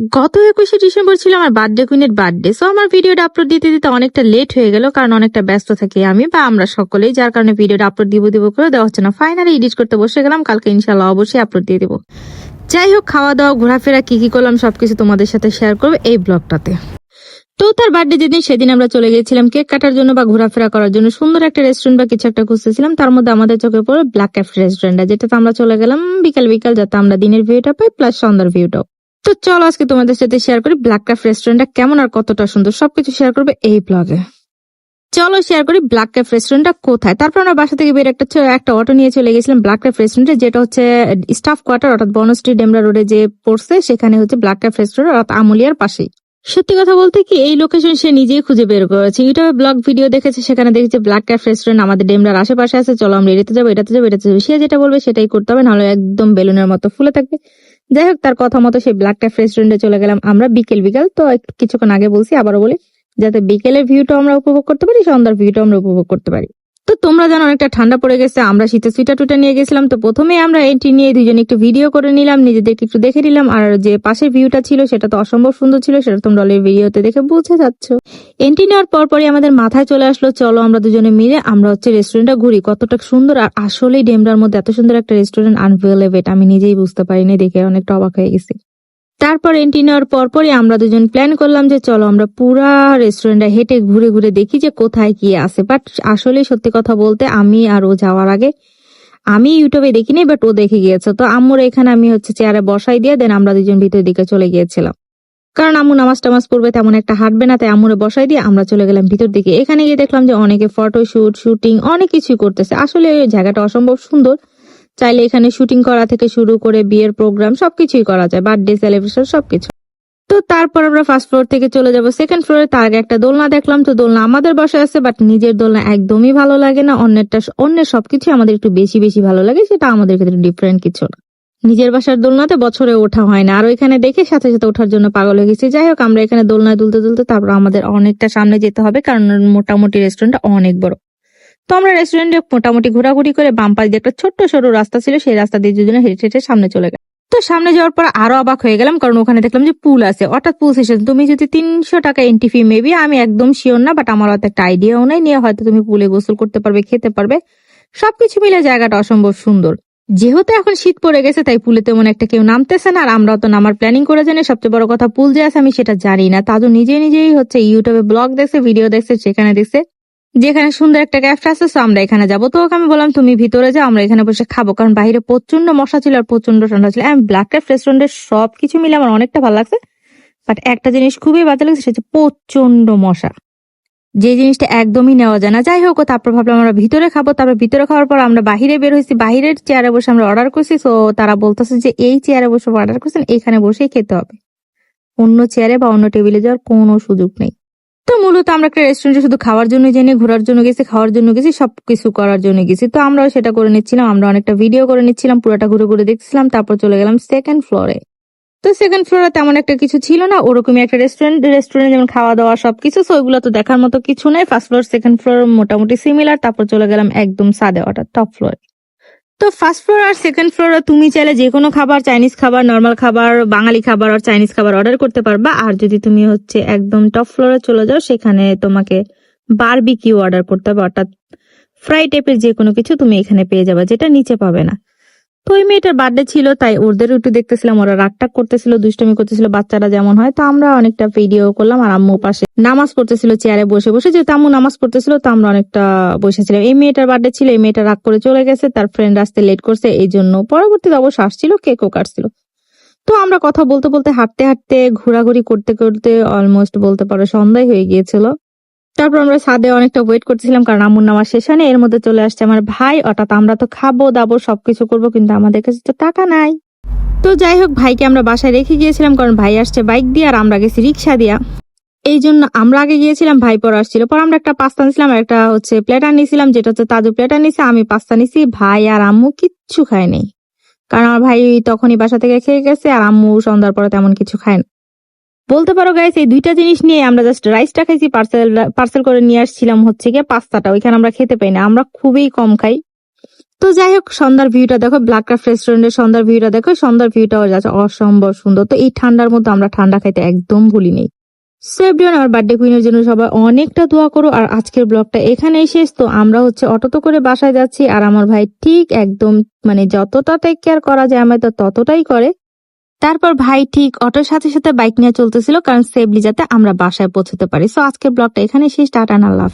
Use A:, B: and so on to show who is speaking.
A: গত একুশে ডিসেম্বর ছিল আমার বার্থডে কুইনের বার্থডে সো আমার ভিডিওটা আপলোড দিতে দিতে অনেকটা লেট হয়ে গেল, কারণ অনেকটা ব্যস্ত থাকি আমি বা আমরা সকলেই, যার কারণে ভিডিওটা আপলোড দিব দিব করে দেওয়া হচ্ছে না। ফাইনালি এডিট করতে বসে গেলাম, কালকে ইনশাল্লাহ অবশ্যই আপলোড দিয়ে দিব। যাই হোক, খাওয়া দাওয়া, ঘোরাফেরা, কি কি করলাম সবকিছু তোমাদের সাথে শেয়ার করব এই ব্লগটাতে তো তার বার্থডে যেদিন, সেদিন আমরা চলে গেছিলাম কেক কাটার জন্য বা ঘোরাফেরা করার জন্য। সুন্দর একটা রেস্টুরেন্ট বা কিছু একটা খুঁজতেছিলাম, তার মধ্যে আমাদের চোখে পড়ে ব্ল্যাক ক্যাফে রেস্টুরেন্টটা যেটাতে আমরা চলে গেলাম বিকাল বিকাল, যাতে আমরা দিনের ভিউটা পাই প্লাস সন্ধ্যার ভিউটাও তো চলো আজকে তোমাদের সাথে শেয়ার করি ব্ল্যাক ক্যাফ রেস্টুরেন্টটা কেমন আর কতটা সুন্দর সবকিছু শেয়ার করবে এই ব্লগে চলো শেয়ার করি ব্ল্যাক ক্যাফ রেস্টুরেন্টটা কোথায়? তারপর আমরা বাসা থেকে বের একটা একটা অটো নিয়ে চলে গেছিলাম ব্ল্যাক ক্যাফ রেস্টুরেন্টে যেটা হচ্ছে স্টাফ কোয়ার্টার অর্থাৎ বনশ্রী ডেমরা রোডে যে পড়ছে, সেখানে হচ্ছে ব্ল্যাক ক্যাফ রেস্টুরেন্ট অর্থাৎ আমুলিয়ার পাশেই। সত্যি কথা বলতে কি, এই লোকেশন সে নিজেই খুঁজে বের করেছে। ইউটিউবে ব্লগ ভিডিও দেখেছে, সেখানে দেখেছে ব্ল্যাক ক্যাফ রেস্টুরেন্ট আমাদের ডেমরার আশেপাশে আছে। চলো আমরা এটাতে যাব এটাতে যাব এটাতে যাব। সে যেটা বলবে সেটাই করতে হবে, নাহলে একদম বেলুনের মতো ফুলে থাকবে। যাই হোক, তার কথা মতো সেই ব্ল্যাক ক্যাফ রেস্টুরেন্টে চলে গেলাম আমরা বিকেল বিকেল। তো কিছুক্ষণ আগে বলছি, আবারও বলি, যাতে বিকেলের ভিউটা আমরা উপভোগ করতে পারি, সন্ধ্যার ভিউটা আমরা উপভোগ করতে পারি। তো তোমরা জানো অনেকটা ঠান্ডা পড়ে গেছে, আমরা শীতে সুইটার টুইটার নিয়ে গেছিলাম, তো প্রথমে আমরা এন্টি নিয়ে দুজনে একটু ভিডিও করে নিলাম, নিজেদেরকে একটু দেখে নিলাম, আর যে পাশের ভিউটা ছিল সেটা তো অসম্ভব সুন্দর ছিল, সেটা তোমরা অলরেডি ভিডিওতে দেখে বুঝে যাচ্ছ। এন্ট্রি নেওয়ার পর পরই আমাদের মাথায় চলে আসলো, চলো আমরা দুজনে মিলে আমরা হচ্ছে রেস্টুরেন্টটা ঘুরি, কতটা সুন্দর, আর আসলেই ডেমরার মধ্যে এত সুন্দর একটা রেস্টুরেন্ট আনভেলেবেট আমি নিজেই বুঝতে পারিনি, দেখে অনেকটা অবাক হয়ে গেছি। তারপর এন্ট্রি নেওয়ার পরপরই আমরা দুজন প্ল্যান করলাম যে চলো আমরা পুরা রেস্টুরেন্টটা হেঁটে ঘুরে ঘুরে দেখি যে কোথায় কি আছে। বাট আসলে সত্যি কথা বলতে আমি আর ও যাওয়ার আগে আমি ইউটিউবে দেখিনি বাট ও দেখে গিয়েছে। তো আম্মুর এখানে আমি হচ্ছে চেয়ারে বসাই দিয়ে দেন আমরা দুজন ভিতর দিকে চলে গিয়েছিলাম। কারণ আম্মু নামাজ টামাজ পড়বে, তেমন একটা হাঁটবে না, তাই আম্মুরে বসাই দিয়ে আমরা চলে গেলাম ভিতর দিকে। এখানে গিয়ে দেখলাম যে অনেকে ফটো শুট শুটিং অনেক কিছুই করতেছে। আসলে ওই জায়গাটা অসম্ভব সুন্দর। চাইলে এখানে শুটিং করা থেকে শুরু করে বিয়ের প্রোগ্রাম সবকিছুই করা যায় বার্থডে সেলিব্রেশন সবকিছু। তো তারপর আমরা ফার্স্ট ফ্লোর থেকে চলে যাব। সেকেন্ড ফ্লোরে তার আগে একটা দোলনা দেখলাম। তো দোলনা আমাদের বাসায় আছে বাট নিজের দোলনা একদমই ভালো লাগে না। অন্যেরটা, অন্যের সবকিছু আমাদের একটু বেশি বেশি ভালো লাগে। সেটা আমাদের ক্ষেত্রে ডিফারেন্ট কিছু না। নিজের বাসার দোলনাতে বছরে ওঠা হয় না। আর ওইখানে দেখে সাথে সাথে ওঠার জন্য পাগল হয়ে গেছি। যাই হোক, আমরা এখানে দোলনায় দুলতে দুলতে তারপর আমাদের অনেকটা সামনে যেতে হবে, কারণ মোটামুটি রেস্টুরেন্টটা অনেক বড়। তো আমরা রেস্টুরেন্টে মোটামুটি ঘোরাঘুরি করে বাম পাশ দিয়ে একটা ছোট্ট সরু রাস্তা ছিল, সেই রাস্তা দিয়ে দুজনে হেঁটে হেঁটে সামনে চলে গেল তো সামনে যাওয়ার পর আরও অবাক হয়ে গেলাম, কারণ ওখানে দেখলাম যে পুল আছে। অর্থাৎ পুল সেশন তুমি যদি তিনশো টাকা এন্ট্রি ফি মেবি আমি একদম শিওর না বাট আমার হয়তো একটা আইডিয়াও নাই নিয়ে হয়তো তুমি পুলে গোসল করতে পারবে, খেতে পারবে। সবকিছু মিলে জায়গাটা অসম্ভব সুন্দর। যেহেতু এখন শীত পড়ে গেছে, তাই পুলে তেমন একটা কেউ নামতেছে না, আর আমরাও তো নামার প্ল্যানিং করে জানি, সবচেয়ে বড় কথা পুল যে আছে, আমি সেটা জানি না। তাজু নিজে নিজেই হচ্ছে ইউটিউবে ব্লগ দেখছে ভিডিও দেখছে সেখানে দেখছে যেখানে সুন্দর একটা ক্যাফে আছে so আমরা এখানে যাব। তো ওকে আমি বললাম, তুমি ভিতরে যাও, আমরা এখানে বসে খাব। কারণ বাইরে প্রচণ্ড মশা ছিল আর প্রচণ্ড ঠান্ডা ছিল। আমি ব্ল্যাক ক্যাফ রেস্টুরেন্টের সবকিছু মিলে আমার অনেকটা ভালো লাগছে। বাট একটা জিনিস খুবই বাজে লাগছে, সেটা প্রচণ্ড মশা। যে জিনিসটা একদমই নেওয়া যায় না। যাই হোক তারপর ভাবলাম আমরা ভিতরে খাব। তারপর ভিতরে খাওয়ার পর আমরা বাহিরে বের হয়েছি। বাহিরের চেয়ারে বসে আমরা অর্ডার করছি। তো তারা বলতেছে যে এই চেয়ারে বসে অর্ডার করছেন, এখানে বসেই খেতে হবে। অন্য চেয়ারে বা অন্য টেবিলে যাওয়ার কোনো সুযোগ নেই। তো মূলত আমরা একটা রেস্টুরেন্টে শুধু খাওয়ার জন্য জেনে, ঘোরার জন্য গেছি, খাওয়ার জন্য গেছি, সবকিছু করার জন্য গেছি। তো আমরাও সেটা করে নিচ্ছিলাম, আমরা অনেকটা ভিডিও করে নিচ্ছিলাম, পুরোটা ঘুরে ঘুরে দেখছিলাম, তারপর চলে গেলাম সেকেন্ড ফ্লোরে তো সেকেন্ড ফ্লোরে তেমন একটা কিছু ছিল না, ওরকমই একটা রেস্টুরেন্ট রেস্টুরেন্ট যেমন খাওয়া দাওয়া সবকিছু তো ওইগুলো তো দেখার মতো কিছু নেই। ফার্স্ট ফ্লোর সেকেন্ড ফ্লোর মোটামুটি সিমিলার তারপর চলে গেলাম একদম সাদে অর্থাৎ টপ ফ্লোরে তো ফার্স্ট ফ্লোর আর সেকেন্ড ফ্লোরে তুমি চাইলে যে কোনো খাবার চাইনিজ খাবার নর্মাল খাবার, বাঙালি খাবার আর চাইনিজ খাবার অর্ডার করতে পারবা। আর যদি তুমি হচ্ছে একদম টপ ফ্লোরে চলে যাও, সেখানে তোমাকে বারবিকিউ অর্ডার করতে হবে। অর্থাৎ ফ্রাই টাইপের যে কোনো কিছু তুমি এখানে পেয়ে যাবে, যেটা নিচে পাবে না। ওই মেয়েটার বার্থডে ছিল, তাই ওদের একটু দেখতেছিলাম, ওরা রাগটাক করতেছিল, দুষ্টমি করতেছিল, বাচ্চারা যেমন হয়। তো আমরা অনেকটা ভিডিও করলাম, আর আম্মু পাশে নামাজ পড়তেছিল চেয়ারে বসে বসে, যেহেতু আম্মু নামাজ পড়তেছিল, তো আমরা অনেকটা বসেছিলাম। এই মেয়েটার বার্থডে ছিল, এই মেয়েটা রাগ করে চলে গেছে, তার ফ্রেন্ড আসতে লেট করছে এই জন্য পরবর্তীতে অবশ্য আসছিল কেকও কাটছিল। তো আমরা কথা বলতে বলতে, হাঁটতে হাঁটতে, ঘোরাঘুরি করতে করতে অলমোস্ট বলতে পারো সন্ধ্যায় হয়ে গিয়েছিল। তারপর আমরা ছাদে অনেকটা ওয়েট করতেছিলাম, কারণ আম্মুর নামার হয়নি। এর মধ্যে চলে আসছে আমার ভাই। অর্থাৎ আমরা তো খাব, দাবো, সবকিছু করব, কিন্তু আমাদের কাছে তো টাকা নাই। তো যাই হোক, ভাইকে আমরা বাসায় রেখে গিয়েছিলাম, কারণ ভাই আসছে বাইক দিয়ে আর আমরা গেছি রিক্সা দিয়া। এই জন্য আমরা আগে গিয়েছিলাম, ভাই পর আসছিল। পর আমরা একটা পাস্তা নিয়েছিলাম একটা হচ্ছে প্লেটার নিয়েছিলাম যেটা হচ্ছে তাজু প্লেটার নিয়েছে আমি পাস্তা নিছি, ভাই আর আম্মু কিচ্ছু খায় নাই। কারণ আমার ভাই তখনই বাসা থেকে খেয়ে গেছে, আর আম্মু সন্ধ্যার পরে তেমন কিছু খায় না। বলতে পারো গাইস এই দুইটা জিনিস নিয়ে আমরা জাস্ট রাইসটা খাইছি পার্সেল পার্সেল করে নিয়ে আসছিলাম হচ্ছে গিয়ে পাস্তাটা, ওইখানে আমরা খেতে পাই না, আমরা খুবই কম খাই। তো যাই হোক, সন্ধ্যার ভিউটা দেখো ব্ল্যাক ক্রাফট রেস্টুরেন্টের সন্ধ্যার ভিউটা দেখো সন্ধ্যার ভিউটাও যাচ্ছে অসম্ভব সুন্দর। তো এই ঠান্ডার মধ্যে আমরা ঠান্ডা খাইতে একদম ভুলি নেই। সো এভরিওয়ান আমার বার্থডে কুইনের জন্য সবাই অনেকটা দোয়া করো, আর আজকের ব্লগটা এখানেই শেষ। তো আমরা হচ্ছে অটোতে করে বাসায় যাচ্ছি, আর আমার ভাই ঠিক একদম মানে যতটা টেক কেয়ার করা যায় আমার তো ততটাই করে। তারপর ভাই ঠিক অটোর সাথে সাথে বাইক নিয়ে চলতেছিল, কারণ সেফলি যাতে আমরা বাসায় পৌঁছতে পারি সো আজকের ব্লগটা এখানে শেষ টাটা, আল্লাহ।